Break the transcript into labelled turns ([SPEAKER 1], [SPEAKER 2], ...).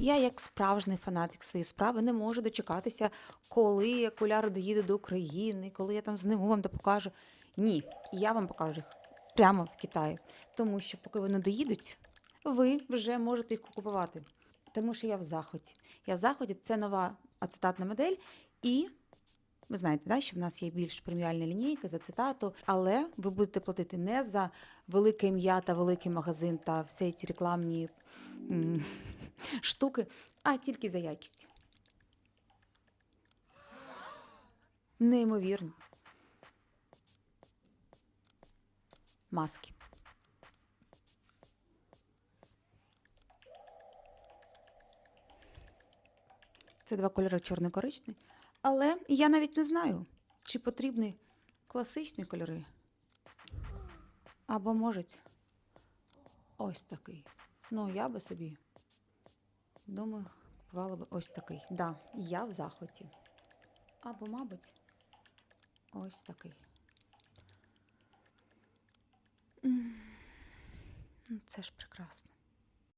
[SPEAKER 1] Я, як справжній фанатик своєї справи, не можу дочекатися, коли окуляри доїде до України, коли я там зниму вам покажу. Ні, я вам покажу їх прямо в Китаї. Тому що, поки вони доїдуть, ви вже можете їх купувати. Тому що я в захваті. Я в захваті, це нова ацетатна модель, і ви знаєте, да, що в нас є більш преміальні лінійки за цитату, але ви будете платити не за велике ім'я та великий магазин та всі ці рекламні штуки, а тільки за якість. Неймовірно. Маски. Це два кольори чорний-коричний. Але я навіть не знаю, чи потрібні класичні кольори. Або можуть ось такий. Ну, я би собі, думаю, купувала би ось такий. Да, я в захваті. Або, мабуть, ось такий. Ну, Це ж прекрасно.